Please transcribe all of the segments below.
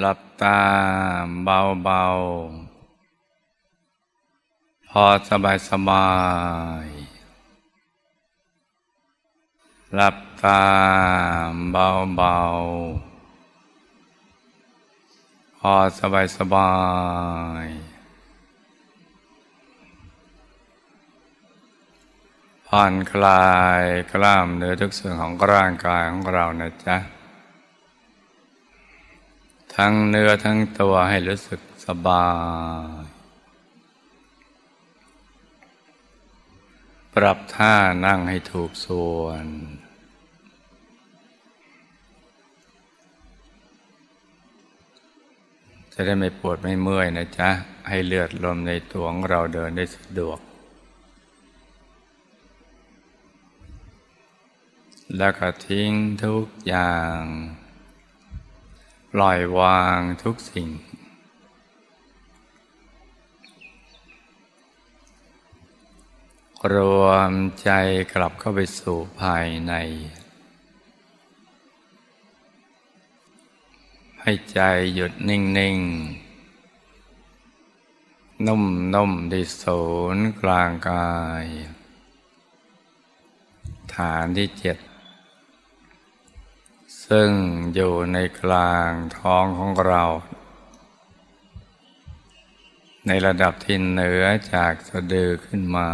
หลับตาเบาๆ พอสบายสบาย หลับตาเบาๆ พอสบายสบาย ผ่อนคลายกล้ามเนื้อทุกส่วนของร่างกายของเรานะจ๊ะ ทั้งเนื้อทั้งตัวให้รู้สึกสบาย ปรับท่านั่งให้ถูกส่วน จะได้ไม่ปวดไม่เมื่อยนะจ๊ะ ให้เลือดลมในตัวของเราเดินได้สะดวก แล้วก็ทิ้งทุกอย่าง ปล่อยวางทุกสิ่ง รวมใจกลับเข้าไปสู่ภายใน ให้ใจหยุดนิ่งๆนุ่มๆที่ศูนย์กลางกาย ฐานที่เจ็ด ซึ่งอยู่ในกลางท้องของเรา ในระดับที่เหนือจากสะดือขึ้นมา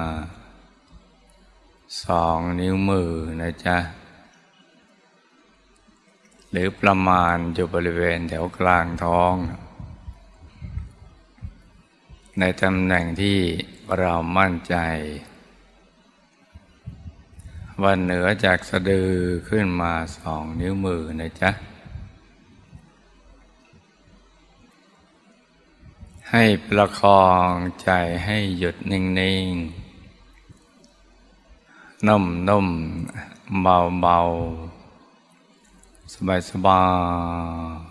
สองนิ้วมือนะจ๊ะ หรือประมาณอยู่บริเวณแถวกลางท้อง ในตำแหน่งที่เรามั่นใจ ว่าเหนือจากสะดือขึ้นมาสองนิ้วมือนะจ๊ะ ให้ประคองใจให้หยุดนิ่งๆ นุ่มๆ เบาๆ สบายๆ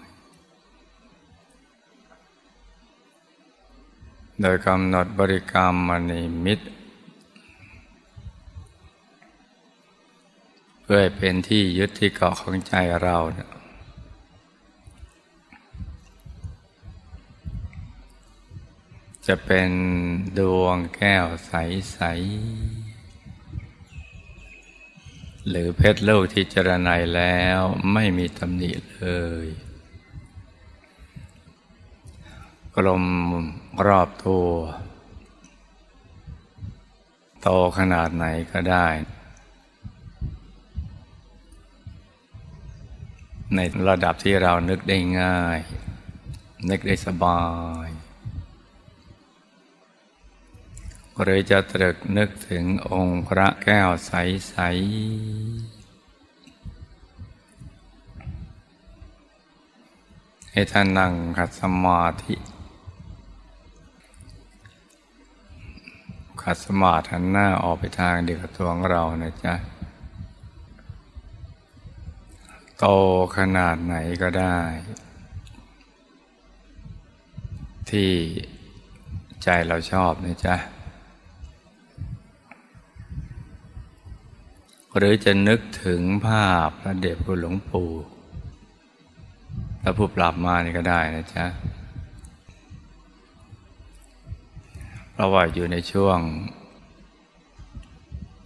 โดยกำหนดบริกรรมมณีมิตร พื่อเป็นที่ยึดที่เกาะของใจเราเนี่ยจะเป็นดวงแก้วใส ๆ หรือเพชรลูกที่เจรไนยแล้วไม่มีตำหนิเลย กลมรอบตัว โตขนาดไหนก็ได้ ในระดับที่เรานึกได้ง่าย นึกได้สบาย หรือจะตรึกนึกถึงองค์พระแก้วใส ๆ ให้ท่านนั่งขัดสมาธิขัดสมาธิหันหน้าออกไปทางเดียวกับตัวของเรานะจ๊ะ โตขนาดไหนก็ได้ ที่ใจเราชอบนะจ๊ะ หรือจะนึกถึงภาพพระเดชพระหลวงปู่พระผู้ปราบมานี่ก็ได้นะจ๊ะเพราะว่าอยู่ในช่วง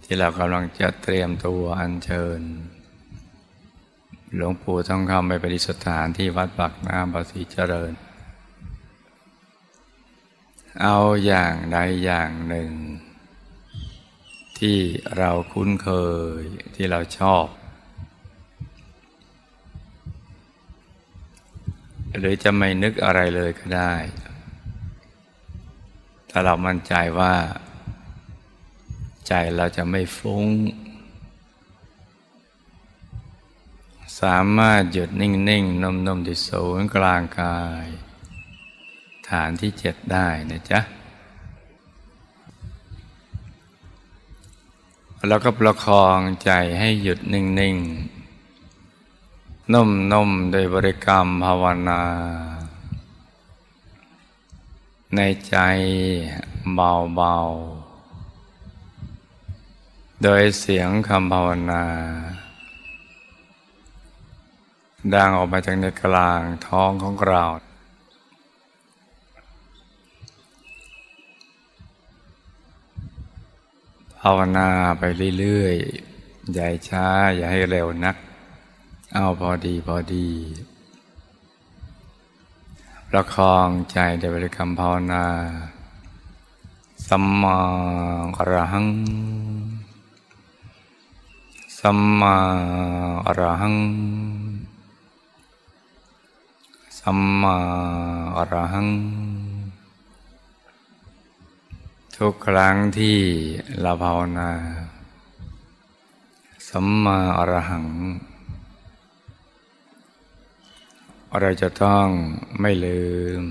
ที่เรากำลังจะเตรียมตัวอัญเชิญ หลวงปู่ทองคำไปปฏิสถานที่วัดปากน้ำภาษีเจริญ เอาอย่างใดอย่างหนึ่ง ที่เราคุ้นเคยที่เราชอบ หรือจะไม่นึกอะไรเลยก็ได้ ถ้าเรามั่นใจว่า ใจเราจะไม่ฟุ้ง สามารถหยุดนิ่งๆนุ่มๆที่ศูนย์กลางกาย ฐานที่เจ็ดได้นะจ๊ะ แล้วก็ประคองใจให้หยุดนิ่งๆนุ่มๆโดยบริกรรมภาวนา ในใจเบาๆ โดยเสียงคำภาวนา ดังออกมาจากในกลางท้องของเราภาวนาไปเรื่อยๆ อย่าให้ช้า อย่าให้เร็วนัก เอาพอดีพอดีประคองใจในบริกรรมภาวนา สัมมาอรหัง สัมมาอรหัง สัมมาอรหัง ทุกครั้งที่เราภาวนา สัมมาอรหัง เราจะต้องไม่ลืม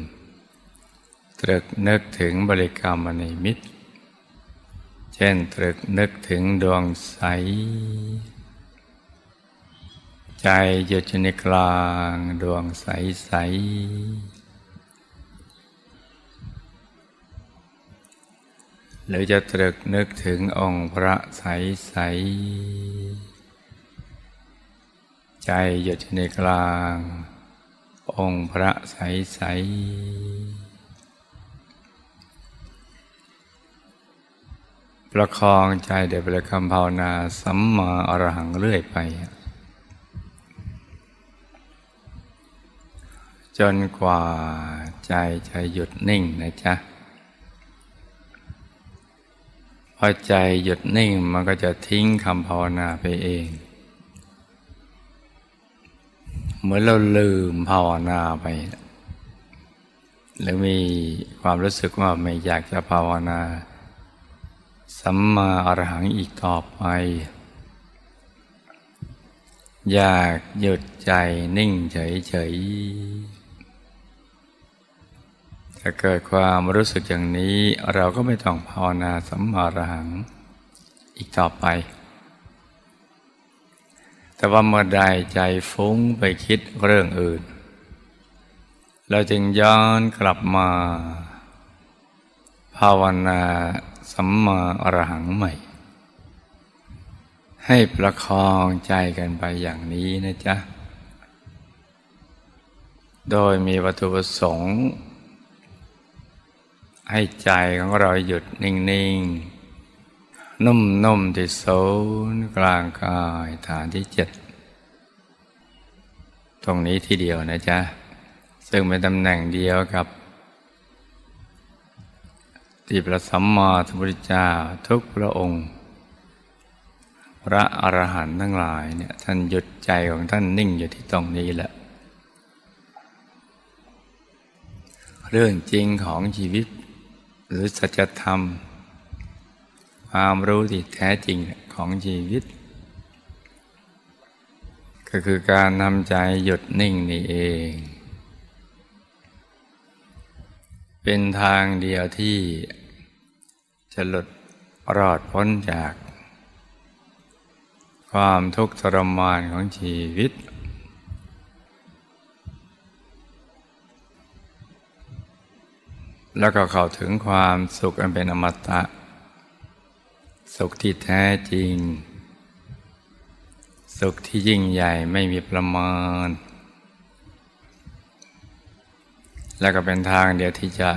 ตรึกนึกถึงบริกรรมในมิตรเช่นตรึกนึกถึงดวงใส ใจหยุดอยู่ในกลางดวงใสใสหรือจะตรึกนึกถึงองค์พระใสใสใจหยุดอยู่ในกลาง องค์พระใสใสประคองใจเดบริคำภาวนาสัมมาอรหังเรื่อยไป จนกว่าใจจะหยุดนิ่งนะจ๊ะ พอใจหยุดนิ่งมันก็จะทิ้งคำภาวนาไปเอง เหมือนเราลืมภาวนาไป หรือมีความรู้สึกว่าไม่อยากจะภาวนา สัมมาอรหังอีกต่อไป อยากหยุดใจนิ่งเฉยๆ ถ้าเกิดความรู้สึกอย่างนี้เราก็ไม่ต้องภาวนาสัมมาอรหัง อีกต่อไป แต่ว่าเมื่อใดใจฟุ้งไปคิดเรื่องอื่น เราจึงย้อนกลับมา ภาวนาสัมมาอรหังใหม่ ให้ประคองใจกันไปอย่างนี้นะจ๊ะ โดยมีวัตถุประสงค์ ให้ใจของเราหยุดนิ่งๆ นุ่มๆที่ศูนย์กลางกายฐานที่เจ็ดตรงนี้ทีเดียวนะจ๊ะ ซึ่งเป็นตำแหน่งเดียวกับที่พระสัมมาสัมพุทธเจ้าทุกพระองค์ พระอรหันต์ทั้งหลายเนี่ยท่านหยุดใจของท่านนิ่งอยู่ที่ตรงนี้แหละ เรื่องจริงของชีวิต หรือสัจธรรม ความรู้ที่แท้จริงของชีวิต ก็คือการทำใจหยุดนิ่งนี่เอง เป็นทางเดียวที่จะหลุดรอดพ้นจาก ความทุกข์ทรมานของชีวิต แล้วก็เข้าถึงความสุขอันเป็นอมตะ สุขที่แท้จริง สุขที่ยิ่งใหญ่ไม่มีประมาณ และก็เป็นทางเดียวที่จะ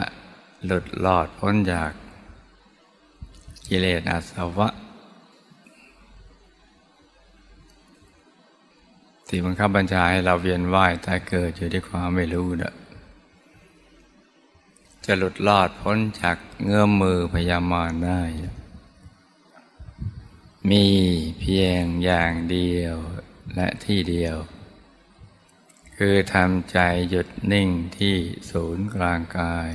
หลุดลอดพ้นจากกิเลสอาสวะ ที่บังคับบัญชาให้เราเวียนว่ายตายเกิดอยู่ด้วยความไม่รู้เนะ จะหลุดลอดพ้นจากเงื้อมมือพยามารได้ มีเพียงอย่างเดียวและที่เดียว คือทำใจหยุดนิ่งที่ศูนย์กลางกาย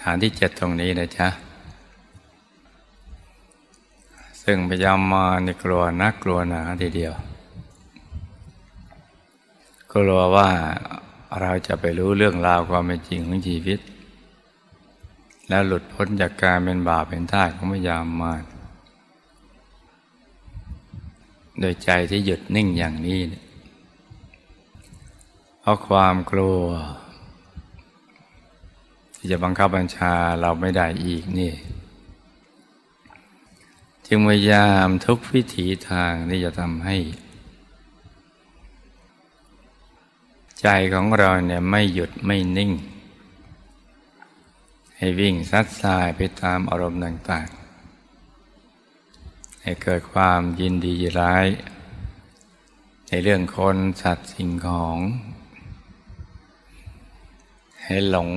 ฐานที่เจ็ดตรงนี้นะจ๊ะ ซึ่งพยามารในกลัวนักกลัวหนาทีเดียว กลัวว่า เราจะไปรู้เรื่องราวความเป็นจริงของชีวิต แล้วหลุดพ้นจากการเป็นบาปเป็นท่าของพยามมารโดยใจที่หยุดนิ่งอย่างนี้เนี่ยเพราะความกลัว ที่จะบังคับบัญชาเราไม่ได้อีกนี่ จึงพยายามทุกวิถีทางที่จะทำให้ ใจของเราเนี่ยไม่หยุดไม่นิ่ง ให้วิ่งซัดสายไปตามอารมณ์ต่างๆ ให้เกิดความยินดีร้าย ในเรื่องคนสัตว์สิ่งของ ให้หลง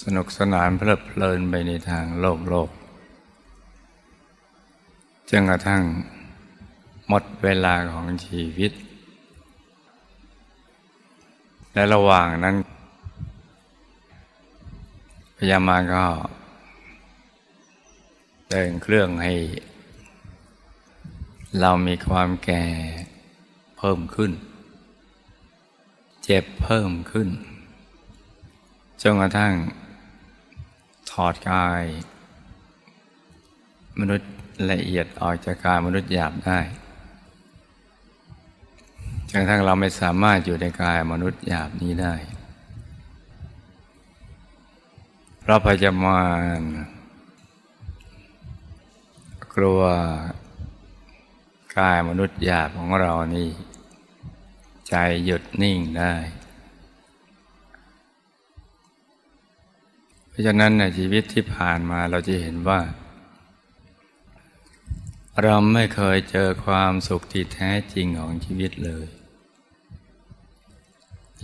สนุกสนานเพลิดเพลินไปในทางโลกโลกจนกระทั่งหมดเวลาของชีวิต และระหว่างนั้น พยามารก็ เดินเครื่องให้ เรามีความแก่เพิ่มขึ้น เจ็บเพิ่มขึ้นจนกระทั่ง ถอดกาย มนุษย์ละเอียดออกจากกายมนุษย์หยาบได้ กระทั่งเราไม่สามารถอยู่ในกายมนุษย์หยาบนี้ได้พระพยามารกลัวกายมนุษย์หยาบของเรานี่ ใจหยุดนิ่งได้ เพราะฉะนั้นในชีวิตที่ผ่านมาเราจะเห็นว่า เราไม่เคยเจอความสุขที่แท้จริงของชีวิตเลย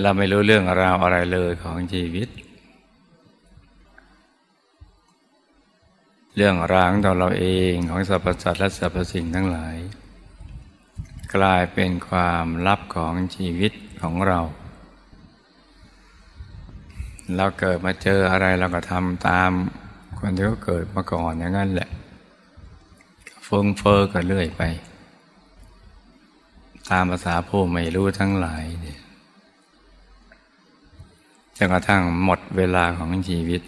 เราไม่รู้เรื่องราวอะไรเลยของชีวิต เรื่องราวของเราเองของสรรพสัตว์และสรรพสิ่งทั้งหลาย กลายเป็นความลับของชีวิตของเรา เราเกิดมาเจออะไรเราก็ทำตามคนที่เขาเกิดมาก่อนอย่างนั้นแหละเฟิงเฟอก็เรื่อยไป ตามภาษาผู้ไม่รู้ทั้งหลายเนี่ย จนกระทั่งหมดเวลาของชีวิต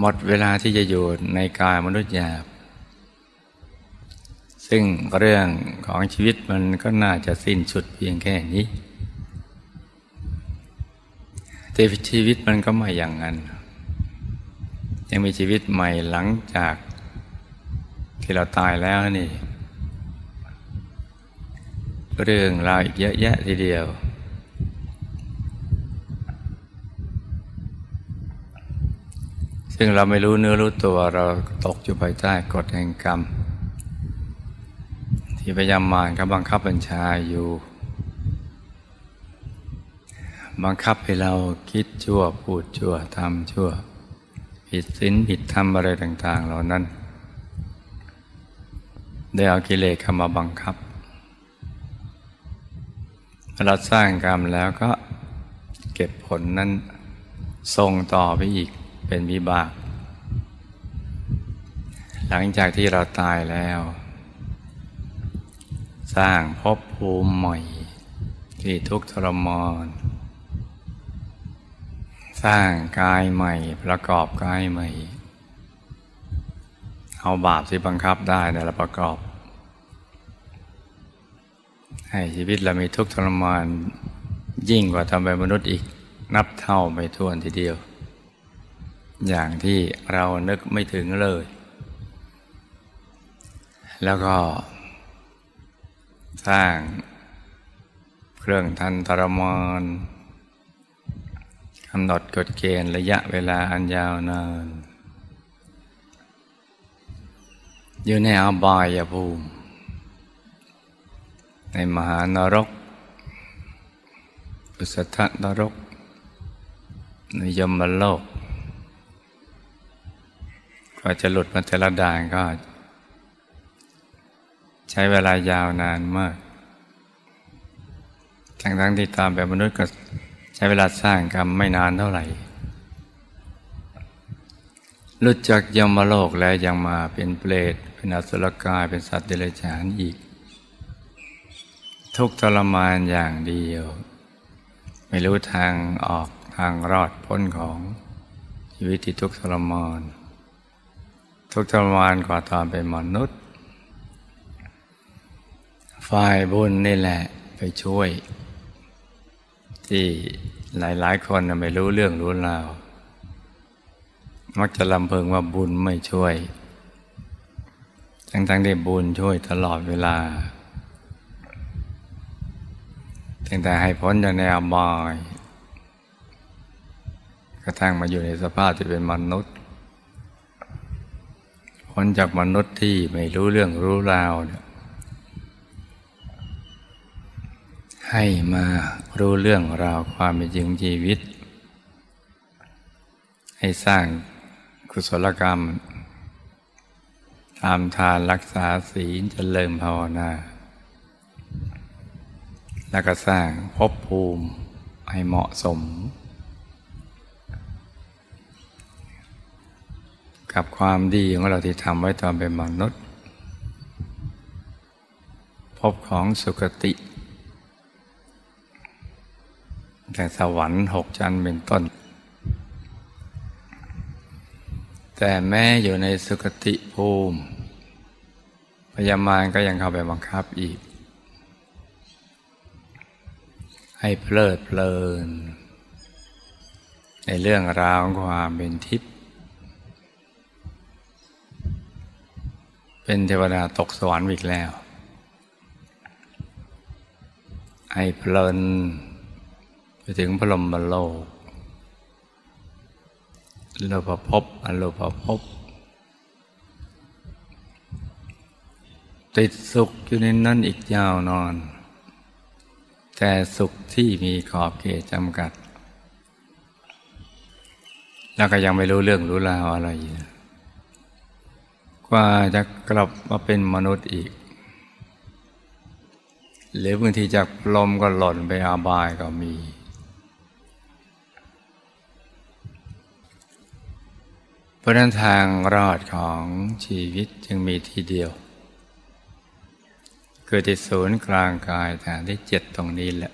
หมดเวลาที่จะอยู่ในกายมนุษย์หยาบ ซึ่งเรื่องของชีวิตมันก็น่าจะสิ้นสุดเพียงแค่นี้แต่ชีวิตมันก็ไม่อย่างนั้น ยังมีชีวิตใหม่หลังจากที่เราตายแล้วนี่ เรื่องราวอีกเยอะแยะทีเดียว ซึ่งเราไม่รู้เนื้อรู้ตัวเราตกอยู่ภายใต้กฎแห่งกรรม ที่พยายามมารก็บังคับบัญชาอยู่ บังคับให้เราคิดชั่วพูดชั่วทำชั่ว ผิดศีลผิดธรรมอะไรต่าง ๆ เหล่านั้น ได้เอากิเลสเข้ามาบังคับเราสร้างกรรมแล้วก็เก็บผลนั้นส่งต่อไปอีก เป็นวิบาก หลังจากที่เราตายแล้ว สร้างภพภูมิใหม่ที่ทุกข์ทรมานสร้างกายใหม่ประกอบกายใหม่ เอาบาปที่บังคับได้แต่ละประกอบ ให้ชีวิตเรามีทุกข์ทรมานยิ่งกว่าทำเป็นมนุษย์อีกนับเท่าไม่ถ้วนทีเดียว อย่างที่เรานึกไม่ถึงเลย แล้วก็ สร้างเครื่องทันทรมานกำหนดกฎเกณฑ์ระยะเวลาอันยาวนานอยู่ในอบายภูมิ ในมหานรก อุสธนรก ในยมโลกก ว่าจะหลุดมาแต่ละด่านก็ ใช้เวลายาวนานมาก ทั้งทั้งที่ตามแบบมนุษย์ก็ใช้เวลาสร้างกรรมไม่นานเท่าไหร่หลุดจากยมโลกแล้วยังมาเป็นเปรตเป็นอสุรกายเป็นสัตว์เดรัจฉานอีก ทุกทรมานอย่างเดียว ไม่รู้ทางออกทางรอดพ้นของชีวิตที่ทุกทรมาน ทุกทรมานกว่าตอนเป็นมนุษย์ ฝ่ายบุญนี่แหละไปช่วย ที่หลายๆ คนไม่รู้เรื่องรู้ราวมักจะลำเพิงว่าบุญไม่ช่วย ทั้งๆที่บุญช่วยตลอดเวลาตั้งแต่ให้พ้นจากในอบายกระทั่งมาอยู่ในสภาพที่เป็นมนุษย์ พ้นจากมนุษย์ที่ไม่รู้เรื่องรู้ราวเนี่ยให้มารู้เรื่องราวความเป็นจริงชีวิต ให้สร้างกุศลกรรมทำทานรักษาศีลเจริญภาวนา แล้วก็สร้างภพภูมิให้เหมาะสม กับความดีของเราที่ทำไว้ตอนเป็นมนุษย์ พบของสุคติ แต่สวรรค์หกชั้นเป็นต้น แต่แม้อยู่ในสุคติภูมิพยามารก็ยังเข้าไปบังคับอีก ให้เพลิดเพลิน ในเรื่องราวของความเป็นทิพย์ เป็นเทวดาตกสวรรค์อีกแล้ว ให้เพลินไปถึงพรหมโลกโลภภพอโลภภพติดสุขอยู่ในนั้นอีกยาวนอน แต่สุขที่มีขอบเขตจำกัด แล้วก็ยังไม่รู้เรื่องรู้ราวอะไรอยู่ กว่าจะกลับมาเป็นมนุษย์อีก หรือบางทีจากลมก็หล่นไปอาบายก็มี เพราะนั้นทางรอดของชีวิตจึงมีทีเดียวคือที่ศูนย์กลางกายฐานที่เจ็ดตรงนี้แหละ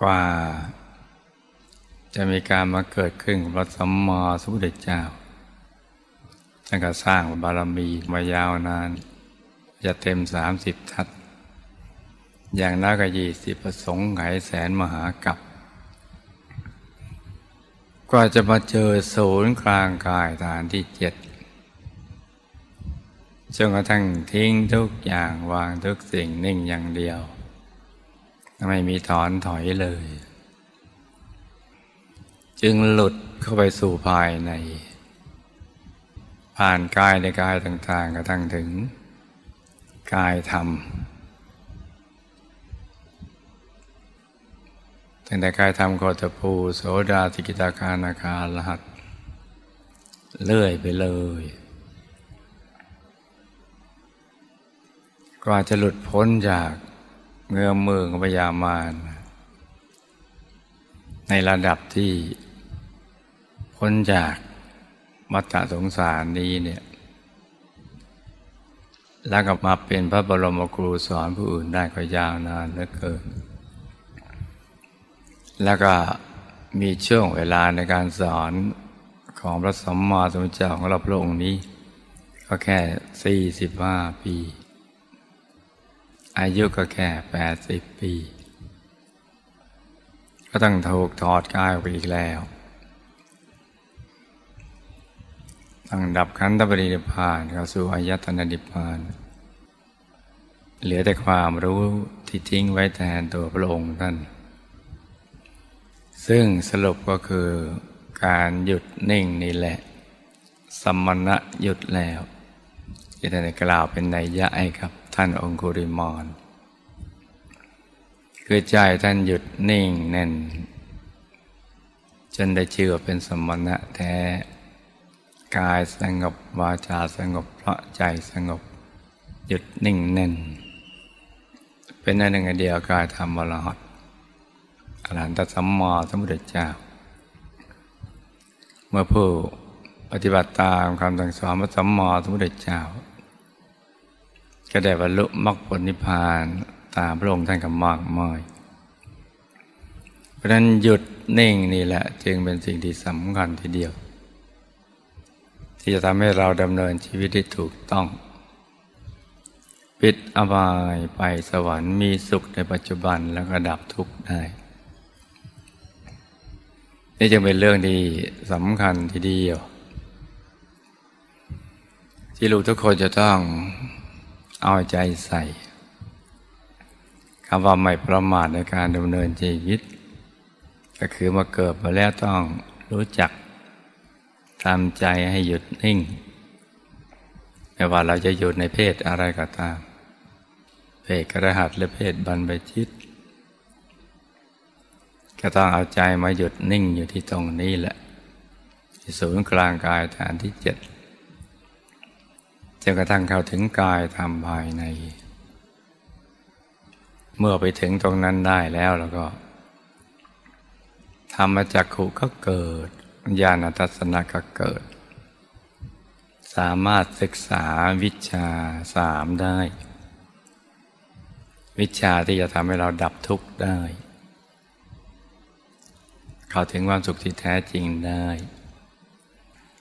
กว่าจะมีการมาเกิดขึ้นของพระสัมมาสัมพุทธเจ้า ท่านก็สร้างบารมีมายาวนาน จะเต็มสามสิบทัศอย่างน้อยก็ยี่สิบประสงค์ไขแสนมหากับกว่าจะมาเจอศูนย์กลางกายฐานที่เจ็ดจนกระทั่งทิ้งทุกอย่างวางทุกสิ่งนิ่งอย่างเดียว ไม่มีถอนถอยเลย จึงหลุดเข้าไปสู่ภายใน ผ่านกายในกายต่างๆกระทั่งถึง กายธรรมตั้งแต่กายธรรมโคตภูโสดาติกิตาคานาคาลหัสเลื่อยไปเลยกว่าจะหลุดพ้นจากเงื้อมมือของพยามารในระดับที่พ้นจาก มัตตสงสารนี้เนี่ยแล้วก็มาเป็นพระบรมครูสอนผู้อื่นได้ก็ยาวนานเหลือเกิน แล้วก็มีช่วงเวลาในการสอนของพระสัมมาสัมพุทธเจ้าของเราพระองค์นี้ ก็แค่ 45 ปี อายุก็แค่ 80 ปี ก็ต้องถูกถอดกายออกไปอีกแล้ว ตั้งดับขันธปรินิพานเข้าสู่อายตนะนิพาน เหลือแต่ความรู้ที่ทิ้งไว้แทนตัวพระองค์ท่าน ซึ่งสรุปก็คือการหยุดนิ่งนี่แหละ สมณะหยุดแล้วที่ท่านได้กล่าวเป็นนัยยะให้ครับท่านองคุริมานคือใจท่านหยุดนิ่งแน่น จนได้ชื่อว่าเป็นสมณะแท้ กายสงบวาจาสงบเพราะใจสงบ หยุดนิ่งแน่น เป็นอันหนึ่งเดียวกายธรรมวรหัตอรหันตสัมมาสัมพุทธเจ้า เมื่อผู้ปฏิบัติตามคำสั่งสอนพระสัมมาสัมพุทธเจ้า ก็ได้บรรลุมรรคผลนิพพานตามพระองค์ท่านกับมากมายเพราะนั้นหยุดนิ่งนี่แหละ จึงเป็นสิ่งที่สำคัญทีเดียว ที่จะทำให้เราดำเนินชีวิตได้ถูกต้อง ปิดอบายไปสวรรค์มีสุขในปัจจุบันแล้วก็ดับทุกข์ได้ นี่จึงเป็นเรื่องที่สำคัญทีเดียว ที่ลูกทุกคนจะต้องเอาใจใส่คำว่าไม่ประมาทในการดำเนินชีวิต ก็คือมาเกิดมาแล้วต้องรู้จัก ทำใจให้หยุดนิ่ง ไม่ว่าเราจะอยู่ในเพศอะไรก็ตาม เพศกระหัสหรือเพศบรรพชิต ก็ต้องเอาใจมาหยุดนิ่งอยู่ที่ตรงนี้แหละที่ศูนย์กลางกายฐานที่เจ็ดจนกระทั่งเข้าถึงกายทำภายใน เมื่อไปถึงตรงนั้นได้แล้วแล้วก็ธรรมจักขุก็เกิด ญาณทัศนะก็เกิด สามารถศึกษาวิชาสามได้ วิชาที่จะทำให้เราดับทุกข์ได้ เข้าถึงความสุขที่แท้จริงได้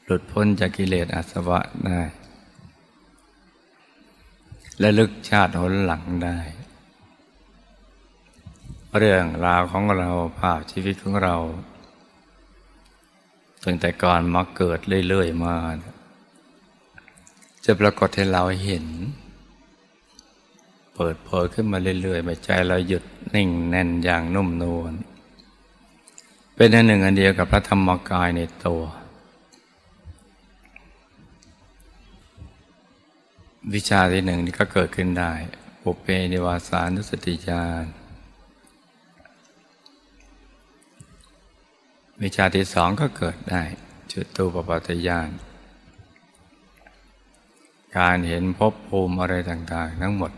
หลุดพ้นจากกิเลสอาสวะได้ และลึกชาติหนหลังได้ เรื่องราวของเราภาพชีวิตของเรา ตั้งแต่ก่อนมาเกิดเรื่อยๆมา จะปรากฏให้เราเห็น เปิดเผยขึ้นมาเรื่อยๆไม่ใจเราหยุดนิ่งแน่นอย่างนุ่มนวลเป็นอันหนึ่งอันเดียวกับพระธรรมกายในตัว วิชาที่หนึ่งนี่ก็เกิดขึ้นได้ปุเพนิวาสานุสติญาณ วิชาที่สองก็เกิดได้จุตูปปัตยานการเห็นภพภูมิอะไรต่างๆ ทั้งหมด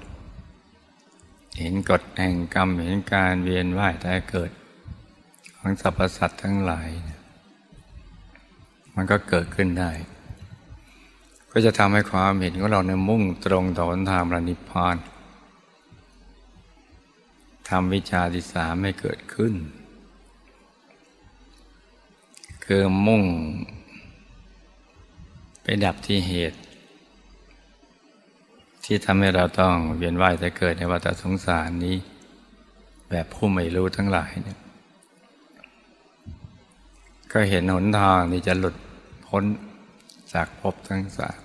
เห็นกฎแห่งกรรมเห็นการเวียนว่ายแต่เกิด ของสรรพสัตว์ทั้งหลาย มันก็เกิดขึ้นได้ ก็จะทำให้ความเห็นของเราในมุ่งตรงต่อหนทางพรนิพพานทำวิชาที่สามไม่เกิดขึ้น คือมุ่ง ไปดับที่เหตุ ที่ทำให้เราต้องเวียนว่ายแต่เกิดในวัฏสงสารนี้ แบบผู้ไม่รู้ทั้งหลายเนี่ยก็เห็นหนทางที่จะหลุดพ้นจากภพทั้งสาม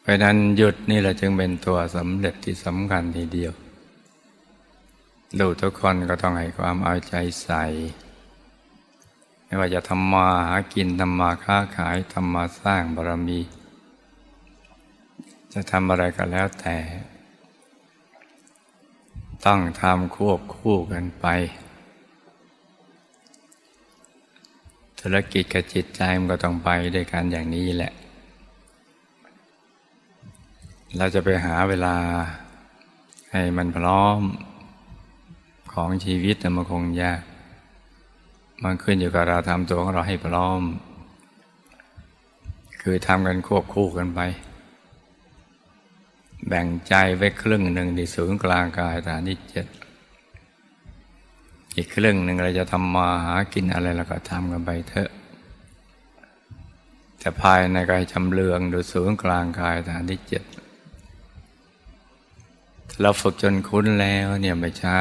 เพราะนั้นหยุดนี่แหละจึงเป็นตัวสำเร็จที่สำคัญทีเดียว ลูกทุกคนก็ต้องให้ความเอาใจใส่ ไม่ว่าจะทำมาหากินทำมาค้าขายทำมาสร้างบารมี จะทำอะไรก็แล้วแต่ ต้องทำควบคู่กันไป ธุรกิจกับจิตใจมันก็ต้องไปด้วยกันอย่างนี้แหละ เราจะไปหาเวลาให้มันพร้อม ของชีวิตมันคงยาก มันขึ้นอยู่กับเราทำตัวของเราให้พร้อม คือทำกันควบคู่กันไป แบ่งใจไว้ครึ่งหนึ่งในศูนย์กลางกายฐานที่เจ็ดอีกครึ่งหนึ่งเราจะทำมาหากินอะไรเราก็ทำกันไปเถอะแต่ภายในกายจำเลืองดูศูนย์กลางกายฐานที่เจ็ดเราฝึกจนคุ้นแล้วเนี่ยไม่ช้า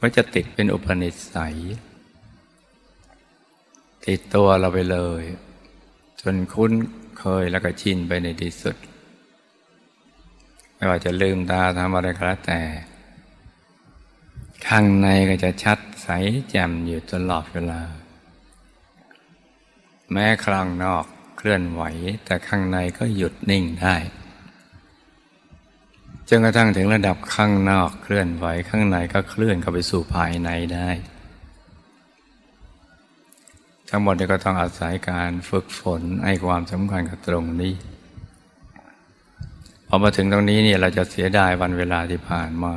ก็จะติดเป็นอุปนิสัย ติดตัวเราไปเลย จนคุ้นเคยแล้วก็ชินไปในที่สุด ไม่ว่าจะลืมตาทำอะไรก็แล้วแต่ ข้างในก็จะชัดใสแจ่มอยู่ตลอดเวลา แม้ครั้งนอกเคลื่อนไหว แต่ข้างในก็หยุดนิ่งได้ จนกระทั่งถึงระดับข้างนอกเคลื่อนไหวข้างในก็เคลื่อนเข้าไปสู่ภายในได้ ทั้งหมดนี้ก็ต้องอาศัยการฝึกฝนให้ความสำคัญกับตรงนี้พอมาถึงตรงนี้เนี่ยเราจะเสียดายวันเวลาที่ผ่านมา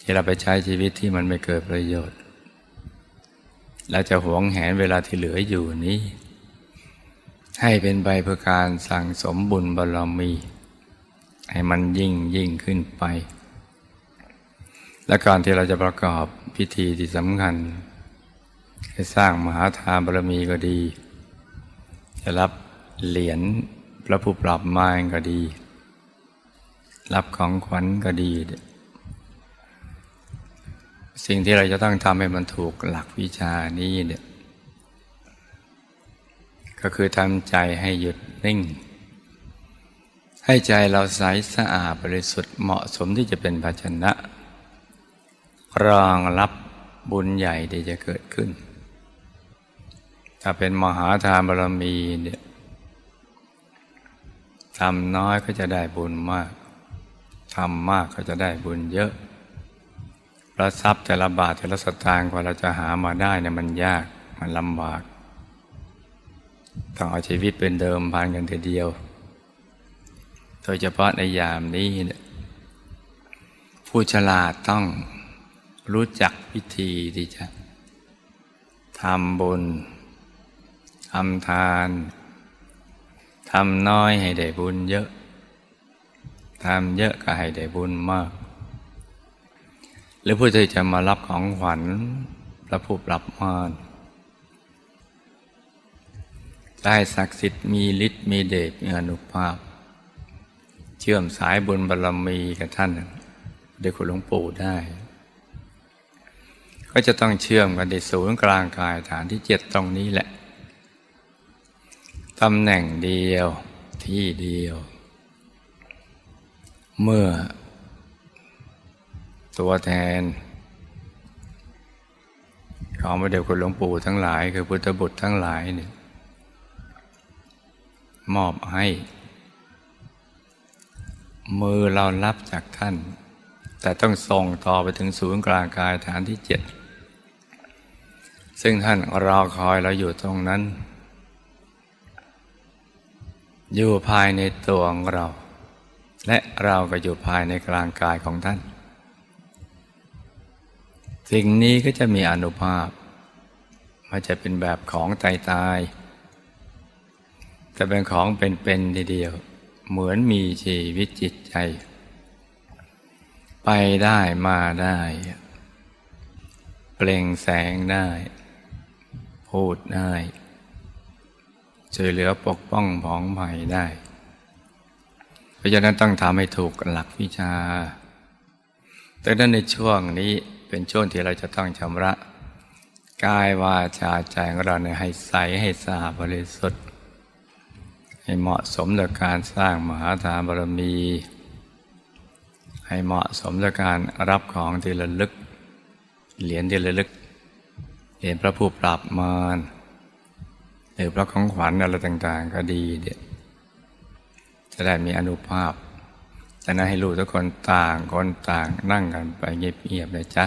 ที่เราไปใช้ชีวิตที่มันไม่เกิดประโยชน์และจะหวงแหนเวลาที่เหลืออยู่นี้ ให้เป็นไปเพื่อการสั่งสมบุญบารมี ให้มันยิ่งยิ่งขึ้นไป และการที่เราจะประกอบพิธีที่สำคัญให้สร้างมหาทานบารมีก็ดี จะรับเหรียญพระผู้ปรับไม้ก็ดี รับของขวัญก็ดี สิ่งที่เราจะต้องทำให้มันถูกหลักวิชานี้เนี่ยก็คือทำใจให้หยุดนิ่ง ให้ใจเราใสสะอาดบริสุทธิ์เหมาะสมที่จะเป็นภาชนะ รองรับบุญใหญ่ที่จะเกิดขึ้น ถ้าเป็นมหาทานบารมีเนี่ยทำน้อยก็จะได้บุญมาก ทำมากก็จะได้บุญเยอะเพราะทรัพย์แต่ละบาทแต่ละสตางค์กว่าเราจะหามาได้เนี่ยมันยากมันลำบาก ต้องเอาชีวิตเป็นเดิมพันกันทีเดียว โดยเฉพาะในยามนี้เนี่ยผู้ฉลาดต้องรู้จักวิธีที่จะทำบุญทำทานทำน้อยให้ได้บุญเยอะทำเยอะก็ให้ได้บุญมาก หรือผู้ที่จะมารับของขวัญพระผู้ปรับมานได้ศักดิ์สิทธิ์มีฤทธิ์มีเดชมีอนุภาพ ชื่อมสายบุญบารรมีกับท่านเด็กคุณหลวงปู่ได้ ก็จะต้องเชื่อมกันในศูนย์กลางกายฐานที่เจ็ดตรงนี้แหละตำแหน่งเดียวที่เดียว เมื่อ ตัวแทน ของพระเดชคุณหลวงปู่ทั้งหลาย คือพุทธบุตรทั้งหลายเนี่ยมอบให้ มือเรารับจากท่าน แต่ต้องส่งต่อไปถึงศูนย์กลางกายฐานที่เจ็ดซึ่งท่านรอคอยเราอยู่ตรงนั้น อยู่ภายในตัวของเรา และเราก็อยู่ภายในกลางกายของท่าน สิ่งนี้ก็จะมีอนุภาพมันจะเป็นแบบของตายตายจะเป็นของเป็นๆทีเดียว เหมือนมีชีวิตจิตใจ ไปได้มาได้ เปล่งแสงได้ พูดได้ช่วยเหลือปกป้องผองภัยได้ เพราะฉะนั้นต้องทำให้ถูกหลักวิชาแต่นั้นในช่วงนี้เป็นช่วงที่เราจะต้องชำระ กายวาจาใจของเราเนี่ยให้ใสให้สะอาดบริสุทธิ์ ให้เหมาะสมต่อการสร้างมหาทานบารมี ให้เหมาะสมต่อการรับของที่ระลึก เหรียญที่ระลึก เหรียญพระผู้ปราบมารหรือพระของขวัญอะไรต่างๆ ก็ดีเด็ดจะได้มีอนุภาพจะนั้นให้รู้ทุกคนต่างคนต่างนั่งกันไปเงียบๆเลยจ้ะ